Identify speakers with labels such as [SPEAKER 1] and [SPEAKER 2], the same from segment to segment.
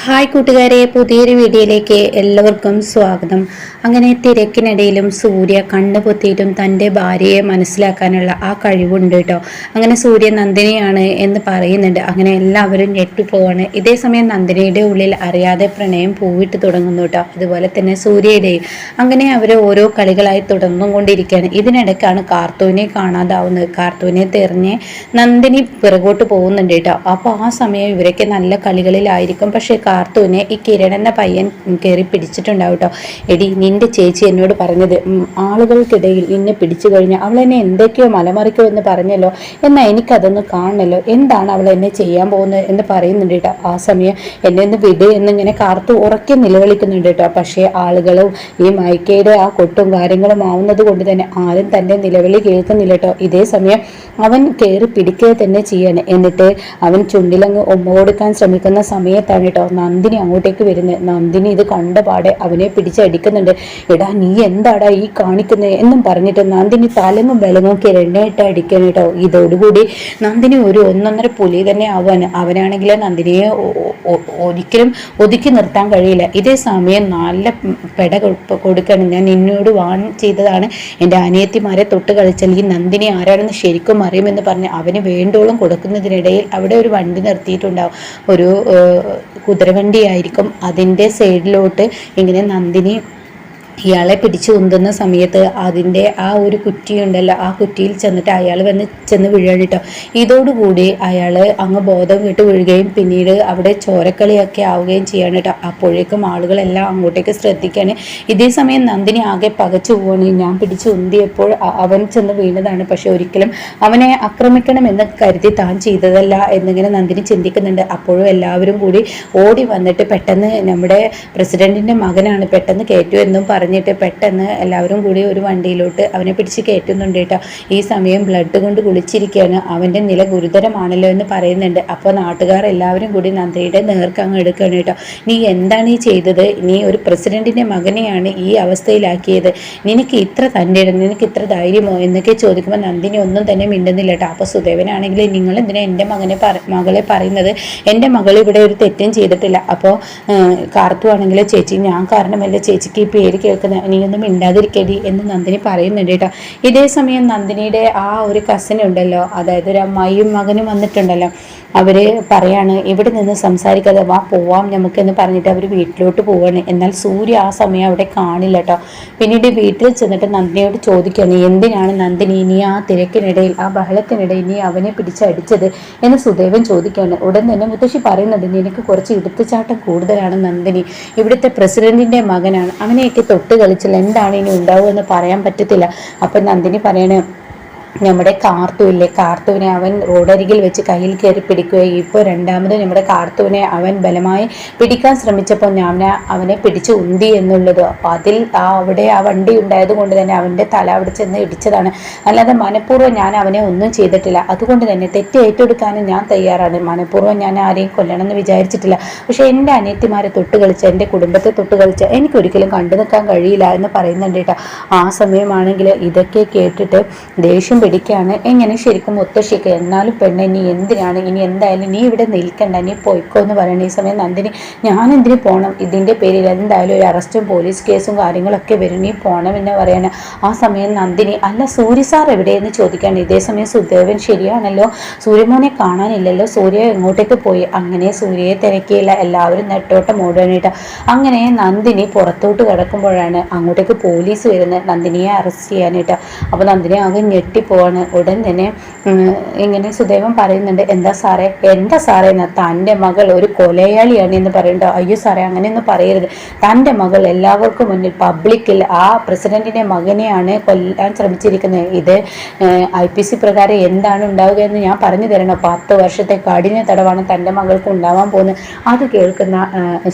[SPEAKER 1] Hi കൂട്ടുകാരെ പുതിയൊരു വീഡിയോയിലേക്ക് എല്ലാവർക്കും സ്വാഗതം. അങ്ങനെ തിരക്കിനിടയിലും സൂര്യ കണ്ണു പൊത്തിയിട്ടും തന്റെ ഭാര്യയെ മനസ്സിലാക്കാനുള്ള ആ കഴിവുണ്ട് കേട്ടോ. അങ്ങനെ സൂര്യ നന്ദിനിയാണ് എന്ന് പറയുന്നുണ്ട്. അങ്ങനെ എല്ലാവരും ഞെട്ടിപ്പോവാണ്. ഇതേ സമയം നന്ദിനിയുടെ ഉള്ളിൽ അറിയാതെ പ്രണയം പൂവിട്ട് തുടങ്ങുന്നു കേട്ടോ. അതുപോലെ തന്നെ സൂര്യയുടെയും. അങ്ങനെ അവർ ഓരോ കളികളായി തുടർന്നുകൊണ്ടിരിക്കുകയാണ്. ഇതിനിടയ്ക്കാണ് കാർത്തൂനെ കാണാതാവുന്നത്. കാർത്തൂനെ തെറിഞ്ഞ് നന്ദിനി പിറകോട്ട് പോകുന്നുണ്ട് കേട്ടോ. അപ്പോൾ ആ സമയം ഇവരൊക്കെ നല്ല കളികളിലായിരിക്കും. പക്ഷേ കാർത്തൂനെ ഈ കിരൺ എന്ന പയ്യൻ കയറി പിടിച്ചിട്ടുണ്ടാവും കേട്ടോ എടി നിന്റെ ചേച്ചി എന്നോട് പറഞ്ഞത് ആളുകൾക്കിടയിൽ നിന്നെ പിടിച്ചു കഴിഞ്ഞാൽ അവൾ എന്നെ എന്തൊക്കെയോ മലമറിക്കോ എന്ന് പറഞ്ഞല്ലോ. എന്നാൽ എനിക്കതൊന്ന് കാണണല്ലോ. എന്താണ് അവൾ എന്നെ ചെയ്യാൻ പോകുന്നത് എന്ന് പറയുന്നുണ്ട് കേട്ടോ. ആ സമയം എന്നെ ഒന്ന് വിട് എന്നിങ്ങനെ കാർത്തു ഉറക്കെ നിലവിളിക്കുന്നുണ്ട് കേട്ടോ. പക്ഷേ ആളുകളും ഈ മൈക്കയുടെ ആ കൊട്ടും കാര്യങ്ങളും ആവുന്നത് കൊണ്ട് തന്നെ ആരും തന്റെ നിലവിളി കേൾക്കുന്നില്ല കേട്ടോ. ഇതേ സമയം അവൻ കയറി പിടിക്കുക തന്നെ ചെയ്യാണ്. എന്നിട്ട് അവൻ ചുണ്ടിലങ്ങ് ഉമ്മ കൊടുക്കാൻ ശ്രമിക്കുന്ന സമയത്താണ് കേട്ടോ നന്ദിനി അങ്ങോട്ടേക്ക് വരുന്നത്. നന്ദിനി ഇത് കണ്ട പാടെ അവനെ പിടിച്ചടിക്കുന്നുണ്ട് എടാ നീ എന്താടാ ഈ കാണിക്കുന്നത് എന്നും പറഞ്ഞിട്ട് നന്ദിനി തലങ്ങും വിലങ്ങും കിരണ്ണയിട്ട് അടിക്കണം കേട്ടോ ഇതോടുകൂടി നന്ദിനി ഒരു ഒന്നൊന്നര പുലി തന്നെ ആവാൻ അവനാണെങ്കിൽ നന്ദിനിയെ ഒരിക്കലും ഒതുക്കി നിർത്താൻ കഴിയില്ല. ഇതേ സമയം നല്ല പെട കൊടു- കൊടുക്കണം. ഞാൻ നിന്നോട് വാൺ ചെയ്തതാണ്. എന്റെ അനിയത്തിമാരെ തൊട്ട് കളിച്ചാൽ ഈ നന്ദിനി ആരാണെന്ന് ശരിക്കും അറിയുമെന്ന് പറഞ്ഞ് അവന് വേണ്ടോളം കൊടുക്കുന്നതിനിടയിൽ അവിടെ ഒരു വണ്ടി നിർത്തിയിട്ടുണ്ടാവും. ഒരു കുതിരവണ്ടിയായിരിക്കും അതിന്റെ സൈഡിലോട്ട് ഇങ്ങനെ നന്ദിനി ഇയാളെ പിടിച്ചു ഉന്തുന്ന സമയത്ത് അതിന്റെ ആ ഒരു കുറ്റിയുണ്ടല്ലോ ആ കുറ്റിയിൽ ചെന്നിട്ട് അയാൾ വന്ന് ചെന്ന് വീഴാണ് കേട്ടോ. ഇതോടുകൂടി അയാൾ അങ്ങ് ബോധം വിട്ട് വീഴുകയും പിന്നീട് അവിടെ ചോരക്കളിയൊക്കെ ആവുകയും ചെയ്യാണ് കേട്ടോ. അപ്പോഴേക്കും ആളുകളെല്ലാം അങ്ങോട്ടേക്ക് ശ്രദ്ധിക്കുകയാണ്. ഇതേ സമയം നന്ദിനി ആകെ പകച്ചു പോവാണ്. ഞാൻ പിടിച്ചു ഉന്തിയപ്പോൾ അവൻ ചെന്ന് വീണതാണ്. പക്ഷെ ഒരിക്കലും അവനെ ആക്രമിക്കണമെന്ന് കരുതി താൻ ചെയ്തതല്ല എന്നിങ്ങനെ നന്ദിനി ചിന്തിക്കുന്നുണ്ട്. അപ്പോഴും എല്ലാവരും കൂടി ഓടി വന്നിട്ട് പെട്ടെന്ന് നമ്മുടെ പ്രസിഡന്റിന്റെ മകനാണ് പെട്ടെന്ന് കയറ്റു എന്നും പറഞ്ഞിട്ട് പെട്ടെന്ന് എല്ലാവരും കൂടി ഒരു വണ്ടിയിലോട്ട് അവനെ പിടിച്ച് കയറ്റുന്നുണ്ട് കേട്ടോ. ഈ സമയം ബ്ലഡ് കൊണ്ട് കുളിച്ചിരിക്കുകയാണ് അവന്റെ നില ഗുരുതരമാണല്ലോ എന്ന് പറയുന്നുണ്ട്. അപ്പോൾ നാട്ടുകാർ എല്ലാവരും കൂടി നന്ദിയുടെ നേർക്ക് അങ്ങ് എടുക്കുകയാണ് കേട്ടോ. നീ എന്താണ് ഈ ചെയ്തത്? നീ ഒരു പ്രസിഡന്റിന്റെ മകനെയാണ് ഈ അവസ്ഥയിലാക്കിയത്. നിനക്ക് ഇത്ര തന്റെ നിനക്ക് ഇത്ര ധൈര്യമോ എന്നൊക്കെ ചോദിക്കുമ്പോൾ നന്ദിനി ഒന്നും തന്നെ മിണ്ടുന്നില്ല കേട്ടോ. അപ്പോൾ സുദേവനാണെങ്കിൽ നിങ്ങൾ എന്തിനാ എന്റെ മകനെ പറ മകളെ പറയുന്നത്? എന്റെ മകൾ ഇവിടെ ഒരു തെറ്റും ചെയ്തിട്ടില്ല. അപ്പോൾ കാർത്തു ആണെങ്കിൽ ചേച്ചി ഞാൻ കാരണമല്ല ചേച്ചിക്ക് ഈ പേര് കേൾക്കുന്നത് നീയൊന്നും മിണ്ടാതിരിക്കടി എന്ന് നന്ദിനി പറയുന്നുണ്ട് കേട്ടോ. ഇതേ സമയം നന്ദിനിയുടെ ആ ഒരു കസിൻ ഉണ്ടല്ലോ അതായത് ഒരു അമ്മായിയും മകനും വന്നിട്ടുണ്ടല്ലോ. അവർ പറയാണ് ഇവിടെ നിന്ന് സംസാരിക്കാതെ വാ പോവാം നമുക്കെന്ന് പറഞ്ഞിട്ട് അവർ വീട്ടിലോട്ട് പോവാണ്. എന്നാൽ സൂര്യ ആ സമയം അവിടെ കാണില്ല കേട്ടോ. പിന്നീട് വീട്ടിൽ ചെന്നിട്ട് നന്ദിനിയോട് ചോദിക്കുകയാണ് എന്തിനാണ് നന്ദിനി ഇനി ആ തിരക്കിനിടയിൽ ആ ബഹളത്തിനിടയിൽ നീ അവനെ പിടിച്ചടിച്ചത്? എന്ന് സുദേവൻ ചോദിക്കുകയാണ്. ഉടൻ തന്നെ മുത്തശ്ശി പറയുന്നത് നിനക്ക് കുറച്ച് ഇടുത്തുചാട്ടം കൂടുതലാണ് നന്ദിനി. ഇവിടുത്തെ പ്രസിഡന്റിന്റെ മകനാണ്. അവനെയൊക്കെ തൊട്ട് എന്താണ് ഇനി ഉണ്ടാവുക എന്ന് പറയാൻ പറ്റത്തില്ല. അപ്പം നന്ദിനി പറയണേ നമ്മുടെ കാർത്തുവില്ലേ? കാർത്തുവിനെ അവൻ റോഡരികിൽ വെച്ച് കയ്യിൽ കയറി പിടിക്കുകയും ഇപ്പോൾ രണ്ടാമത് നമ്മുടെ കാർത്തുവിനെ അവൻ ബലമായി പിടിക്കാൻ ശ്രമിച്ചപ്പോൾ ഞാൻ അവനെ പിടിച്ച് ഉന്തി എന്നുള്ളത്. അതിൽ ആ അവിടെ ആ വണ്ടി ഉണ്ടായത് കൊണ്ട് തന്നെ അവന്റെ തല അവിടെ ചെന്ന് ഇടിച്ചതാണ്. അല്ലാതെ മനഃപൂർവം ഞാൻ അവനെ ഒന്നും ചെയ്തിട്ടില്ല. അതുകൊണ്ട് തന്നെ തെറ്റ് ഏറ്റെടുക്കാനും ഞാൻ തയ്യാറാണ്. മനഃപൂർവം ഞാൻ ആരെയും കൊല്ലണം എന്ന് വിചാരിച്ചിട്ടില്ല. പക്ഷേ എന്റെ അനിയത്തിമാരെ തൊട്ട് കളിച്ച് എന്റെ കുടുംബത്തെ തൊട്ട് കളിച്ച് എനിക്കൊരിക്കലും കണ്ടു നിൽക്കാൻ കഴിയില്ല എന്ന് പറയുന്നുണ്ട് കേട്ടോ. ആ സമയമാണെങ്കിൽ ഇതൊക്കെ കേട്ടിട്ട് ദേഷ്യം പിടിക്കുകയാണ് എങ്ങനെ ശരിക്കും മുത്തശ്ശിക്ക് എന്നാലും പെണ്ണ് നീ എന്തിനാണ്? ഇനി എന്തായാലും നീ ഇവിടെ നിൽക്കണ്ട. നീ പോയിക്കോ എന്ന് പറയണ ഈ സമയം നന്ദിനി ഞാൻ എന്തിനു പോകണം ഇതിന്റെ പേരിൽ എന്തായാലും ഒരു അറസ്റ്റും പോലീസ് കേസും കാര്യങ്ങളൊക്കെ വരും. നീ പോകണം എന്ന് പറയാണ്. ആ സമയം നന്ദിനി അല്ല സൂര്യ സാർ എവിടെയെന്ന് ചോദിക്കാണ്. ഇതേ സമയം സുദേവൻ ശരിയാണല്ലോ. സൂര്യമോനെ കാണാനില്ലല്ലോ. സൂര്യ എങ്ങോട്ടേക്ക് പോയി? അങ്ങനെ സൂര്യയെ തിരക്കിയില്ല. എല്ലാവരും നെട്ടോട്ടം ഓടാനായിട്ട് അങ്ങനെ നന്ദിനി പുറത്തോട്ട് കിടക്കുമ്പോഴാണ് അങ്ങോട്ടേക്ക് പോലീസ് വരുന്നത്. നന്ദിനിയെ അറസ്റ്റ് ചെയ്യാനായിട്ട് അപ്പോൾ നന്ദിനി ആകെ ഞെട്ടിപ്പോവാണ് ഉടൻ തന്നെ ഇങ്ങനെ സുദേവൻ പറയുന്നുണ്ട് എന്താ സാറേ? എന്താ സാറേ എന്നാ? തന്റെ മകൾ ഒരു കൊലയാളിയാണ് എന്ന് പറയുന്നുണ്ട്. അയ്യോ സാറേ അങ്ങനെയൊന്നും പറയരുത്. തന്റെ മകൾ എല്ലാവർക്കും മുന്നിൽ പബ്ലിക്കിൽ ആ പ്രസിഡന്റിന്റെ മകനെയാണ് കൊല്ലാൻ ശ്രമിച്ചിരിക്കുന്നത്. ഇത് ഐ പി സി പ്രകാരം എന്താണ് ഉണ്ടാവുക എന്ന് ഞാൻ പറഞ്ഞു തരണം. പത്ത് വർഷത്തെ കഠിന തടവാണ് തന്റെ മകൾക്ക് ഉണ്ടാവാൻ പോകുന്നത്. അത് കേൾക്കുന്ന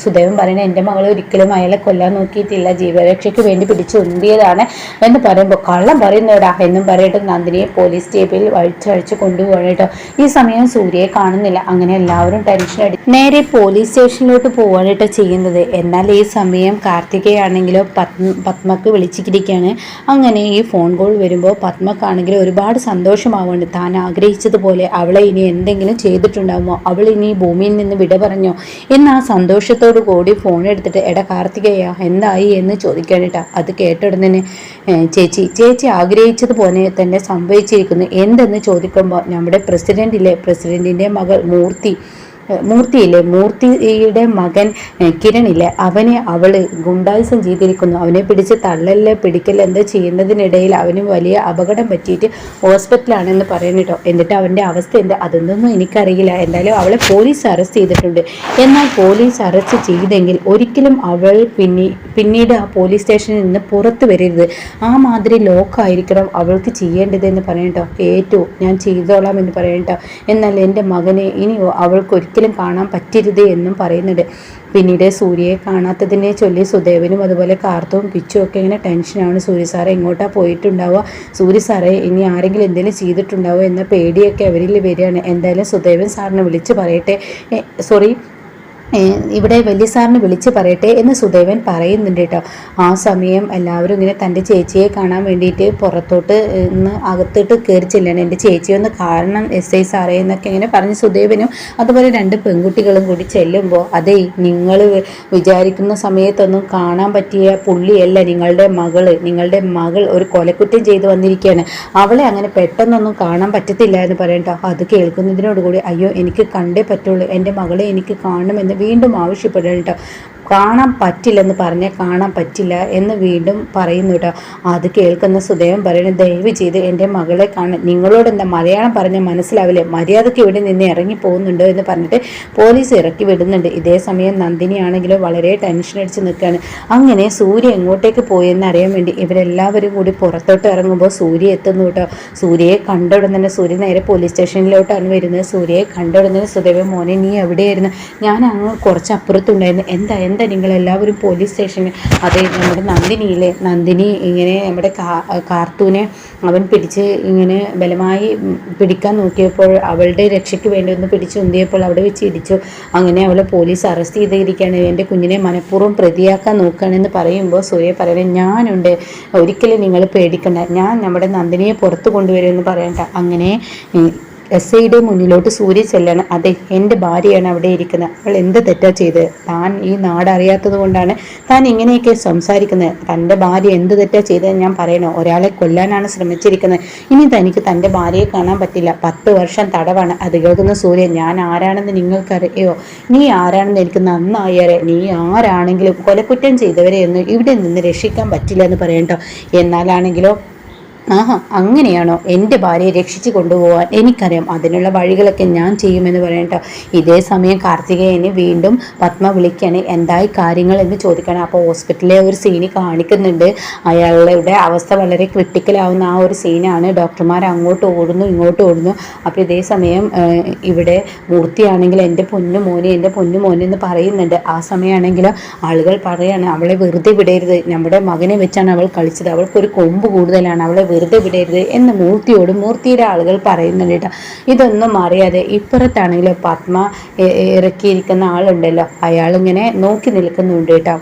[SPEAKER 1] സുദൈവം സുദേവൻ പറയുന്നത് എന്റെ മകൾ ഒരിക്കലും അയാളെ കൊല്ലാൻ നോക്കിയിട്ടില്ല. ജീവരക്ഷയ്ക്ക് വേണ്ടി പിടിച്ചു ഉന്തിയതാണ് എന്ന് പറയുമ്പോൾ കള്ളം പറയുന്നവരാ എന്നും പറയട്ടെ നന്ദിനി നന്ദിനിയെ പോലീസ് സ്റ്റേഷനിൽ വഴിച്ചഴിച്ച് കൊണ്ടുപോകണം കേട്ടോ. ഈ സമയം സൂര്യയെ കാണുന്നില്ല. അങ്ങനെ എല്ലാവരും ടെൻഷൻ അടി നേരെ പോലീസ് സ്റ്റേഷനിലോട്ട് പോവാണ് കേട്ടോ ചെയ്യുന്നത്. എന്നാൽ ഈ സമയം കാർത്തികയാണെങ്കിലോ പത്മ പത്മക്ക് വിളിച്ചിരിക്കുകയാണ്. അങ്ങനെ ഈ ഫോൺ കോൾ വരുമ്പോൾ പത്മക്കാണെങ്കിൽ ഒരുപാട് സന്തോഷമാവുന്നുണ്ട് താൻ ആഗ്രഹിച്ചതുപോലെ അവളെ ഇനി എന്തെങ്കിലും ചെയ്തിട്ടുണ്ടാകുമോ അവൾ ഇനി ഭൂമിയിൽ നിന്ന് വിട പറഞ്ഞോ? എന്ന് സന്തോഷത്തോടു കൂടി ഫോൺ എടുത്തിട്ട് എടാ കാർത്തികയ്യ എന്തായി? എന്ന് ചോദിക്കാനിട്ടാ അത് കേട്ടുടനെ ചേച്ചി ചേച്ചി ആഗ്രഹിച്ചതുപോലെ തന്നെ സംഭവിച്ചിരിക്കുന്നു. എന്തെന്ന് ചോദിക്കുമ്പോൾ നമ്മുടെ പ്രസിഡന്റിലെ പ്രസിഡന്റിന്റെ മകൾ മൂർത്തി മൂർത്തിയില്ലേ? മൂർത്തിയുടെ മകൻ കിരണില്ലേ? അവനെ അവൾ ഗുണ്ടായുസം ചെയ്തിരിക്കുന്നു. അവനെ പിടിച്ച് തള്ളല്ലേ പിടിക്കല്ല എന്താ ചെയ്യുന്നതിനിടയിൽ അവന് വലിയ അപകടം പറ്റിയിട്ട് ഹോസ്പിറ്റലാണെന്ന് പറയുന്നിട്ടോ എന്നിട്ട് അവന്റെ അവസ്ഥ എന്താ? അതൊന്നും എനിക്കറിയില്ല. എന്തായാലും അവളെ പോലീസ് അറസ്റ്റ് ചെയ്തിട്ടുണ്ട്. എന്നാൽ പോലീസ് അറസ്റ്റ് ചെയ്തെങ്കിൽ ഒരിക്കലും അവൾ പിന്നെ പിന്നീട് ആ പോലീസ് സ്റ്റേഷനിൽ നിന്ന് പുറത്തു വരരുത്. ആ മാതിരി ലോക്കായിരിക്കണം അവൾക്ക് ചെയ്യേണ്ടത് എന്ന് പറയട്ടോ ഏറ്റവും ഞാൻ ചെയ്തോളാം എന്ന് പറയട്ടോ എന്നാൽ എന്റെ മകനെ ഇനിയോ അവൾക്ക് ഒരിക്കലും കാണാൻ പറ്റരുത് എന്നും പറയുന്നുണ്ട്. പിന്നീട് സൂര്യയെ കാണാത്തതിനെ ചൊല്ലി സുദേവനും അതുപോലെ കാർത്തവും പിച്ചും ഒക്കെ ഇങ്ങനെ ടെൻഷനാണ് സൂര്യ സാറെ എങ്ങോട്ടാ പോയിട്ടുണ്ടാവുക? സൂര്യ സാറെ ഇനി ആരെങ്കിലും എന്തെങ്കിലും ചെയ്തിട്ടുണ്ടാവുക എന്ന പേടിയൊക്കെ അവരിൽ വരികയാണ്. എന്തായാലും സുദേവൻ സാറിനെ വിളിച്ച് പറയട്ടെ. സോറി ഇവിടെ വലിയ സാറിന് വിളിച്ച് പറയട്ടെ എന്ന് സുദേവൻ പറയുന്നുണ്ട് കേട്ടോ. ആ സമയം എല്ലാവരും ഇങ്ങനെ തന്റെ ചേച്ചിയെ കാണാൻ വേണ്ടിയിട്ട് പുറത്തോട്ട് ഇന്ന് അകത്തോട്ട് കയറി ചെല്ലണം. എന്റെ ചേച്ചി ഒന്ന് കാരണം എസ് ഐ സാറേ എന്നൊക്കെ ഇങ്ങനെ പറഞ്ഞ് സുദേവനും അതുപോലെ രണ്ട് പെൺകുട്ടികളും കൂടി ചെല്ലുമ്പോൾ അതേ നിങ്ങൾ വിചാരിക്കുന്ന സമയത്തൊന്നും കാണാൻ പറ്റിയ പുള്ളിയല്ല നിങ്ങളുടെ മകൾ. നിങ്ങളുടെ മകൾ ഒരു കൊലക്കുറ്റം ചെയ്തു വന്നിരിക്കുകയാണ്. അവളെ അങ്ങനെ പെട്ടെന്നൊന്നും കാണാൻ പറ്റത്തില്ല എന്ന് പറയട്ടോ അത് കേൾക്കുന്നതിനോടുകൂടി അയ്യോ എനിക്ക് കണ്ടേ പറ്റുള്ളൂ. എന്റെ മകളെ എനിക്ക് കാണണമെന്ന് വീണ്ടും ആവശ്യപ്പെടുക കാണാൻ പറ്റില്ലെന്ന് പറഞ്ഞാൽ കാണാൻ പറ്റില്ല എന്ന് വീണ്ടും പറയുന്നു കേട്ടോ. അത് കേൾക്കുന്ന സുദേവൻ പറയുന്നത് ദയവ് ചെയ്ത് എന്റെ മകളെ കാണാൻ നിങ്ങളോട് എന്താ മലയാളം പറഞ്ഞാൽ മനസ്സിലാവില്ലേ? മര്യാദയ്ക്ക് ഇവിടെ നിന്ന് ഇറങ്ങി പോകുന്നുണ്ടോ എന്ന് പറഞ്ഞിട്ട് പോലീസ് ഇറക്കി വിടുന്നുണ്ട്. ഇതേ സമയം നന്ദിനിയാണെങ്കിലും വളരെ ടെൻഷൻ അടിച്ച് നിൽക്കുകയാണ്. അങ്ങനെ സൂര്യ എങ്ങോട്ടേക്ക് പോയെന്ന് അറിയാൻ വേണ്ടി ഇവരെല്ലാവരും കൂടി പുറത്തോട്ട് ഇറങ്ങുമ്പോൾ സൂര്യ എത്തുന്നു കേട്ടോ. സൂര്യയെ കണ്ടുടൻ തന്നെ സൂര്യ നേരെ പോലീസ് സ്റ്റേഷനിലോട്ടാണ് വരുന്നത്. സൂര്യയെ കണ്ടുടൻ തന്നെ സുദേവൻ മോനെ നീ എവിടെയായിരുന്നു? ഞാൻ അങ്ങ് കുറച്ച് അപ്പുറത്തുണ്ടായിരുന്നു എന്താ എന്താ നിങ്ങൾ എല്ലാവരും പോലീസ് സ്റ്റേഷനിൽ അതെ നമ്മുടെ നന്ദിനിയിലെ നന്ദിനി ഇങ്ങനെ നമ്മുടെ കാർത്തൂനെ അവൻ പിടിച്ച് ഇങ്ങനെ ബലമായി പിടിക്കാൻ നോക്കിയപ്പോൾ അവളുടെ രക്ഷയ്ക്ക് വേണ്ടി ഒന്ന് പിടിച്ച് ഉന്തിയപ്പോൾ അവിടെ വെച്ച് ഇടിച്ചു. അങ്ങനെ അവളെ പോലീസ് അറസ്റ്റ് ചെയ്തിരിക്കുകയാണ്. എന്റെ കുഞ്ഞിനെ മനഃപൂർവം പ്രതിയാക്കാൻ നോക്കുകയാണെന്ന് പറയുമ്പോൾ സൂര്യ പറയുന്നത് ഞാനുണ്ട്. ഒരിക്കലും നിങ്ങൾ പേടിക്കണ്ട. ഞാൻ നമ്മുടെ നന്ദിനിയെ പുറത്തു കൊണ്ടുവരുമെന്ന് പറയണ്ട. അങ്ങനെ എസ് ഐയുടെ മുന്നിലോട്ട് സൂര്യ ചെല്ലണം. അതെ എന്റെ ഭാര്യയാണ് അവിടെ ഇരിക്കുന്നത്. അവൾ എന്ത് തെറ്റാ ചെയ്ത്? താൻ ഈ നാട് അറിയാത്തത് കൊണ്ടാണ് താൻ ഇങ്ങനെയൊക്കെ സംസാരിക്കുന്നത്. തന്റെ ഭാര്യ എന്ത് തെറ്റാ ചെയ്തതെന്ന് ഞാൻ പറയണോ? ഒരാളെ കൊല്ലാനാണ് ശ്രമിച്ചിരിക്കുന്നത്. ഇനി തനിക്ക് തന്റെ ഭാര്യയെ കാണാൻ പറ്റില്ല. പത്ത് വർഷം തടവാണ്. അത് കേൾക്കുന്ന സൂര്യ ഞാൻ ആരാണെന്ന് നിങ്ങൾക്കറിയോ? നീ ആരാണെന്ന് എനിക്ക് നന്നായറിയാം നീ ആരാണെങ്കിലും കൊലക്കുറ്റം ചെയ്തവരെ ഒന്നും ഇവിടെ നിന്ന് രക്ഷിക്കാൻ പറ്റില്ല എന്ന് പറയണ്ടോ എന്നാലാണെങ്കിലോ ആഹാ അങ്ങനെയാണോ? എന്റെ ഭാര്യയെ രക്ഷിച്ചു കൊണ്ടുപോകാൻ എനിക്കറിയാം. അതിനുള്ള വഴികളൊക്കെ ഞാൻ ചെയ്യുമെന്ന് പറയട്ടോ ഇതേ സമയം കാർത്തികേയനെ വീണ്ടും പത്മ വിളിക്കണേ. എന്തായി കാര്യങ്ങൾ എന്ന് ചോദിക്കണം. അപ്പോൾ ഹോസ്പിറ്റലിലെ ഒരു സീന് കാണിക്കുന്നുണ്ട്. അയാളുടെ അവസ്ഥ വളരെ ക്രിട്ടിക്കലാവുന്ന ആ ഒരു സീനാണ് ഡോക്ടർമാർ അങ്ങോട്ട് ഓടുന്നു ഇങ്ങോട്ട് ഓടുന്നു. അപ്പോൾ ഇതേ സമയം ഇവിടെ മൂർത്തിയാണെങ്കിൽ എന്റെ പൊന്നു മോനെ എന്റെ പൊന്നു മോനെ എന്ന് പറയുന്നുണ്ട്. ആ സമയമാണെങ്കിൽ ആളുകൾ പറയാണ് അവളെ വെറുതെ വിടരുത്. നമ്മുടെ മകനെ വെച്ചാണ് അവൾ കളിച്ചത്. അവൾക്കൊരു കൊമ്പ് കൂടുതലാണ്. അവളെ വെറുതെ വിടരുത് എന്ന് മൂർത്തിയോട് മൂർത്തിയുടെ ആളുകൾ പറയുന്നുണ്ട് കേട്ടോ. ഇതൊന്നും അറിയാതെ ഇപ്പുറത്താണെങ്കിലും പത്മ ഇറക്കിയിരിക്കുന്ന ആളുണ്ടല്ലോ. അയാളിങ്ങനെ നോക്കി നിൽക്കുന്നുണ്ട് കേട്ടോ.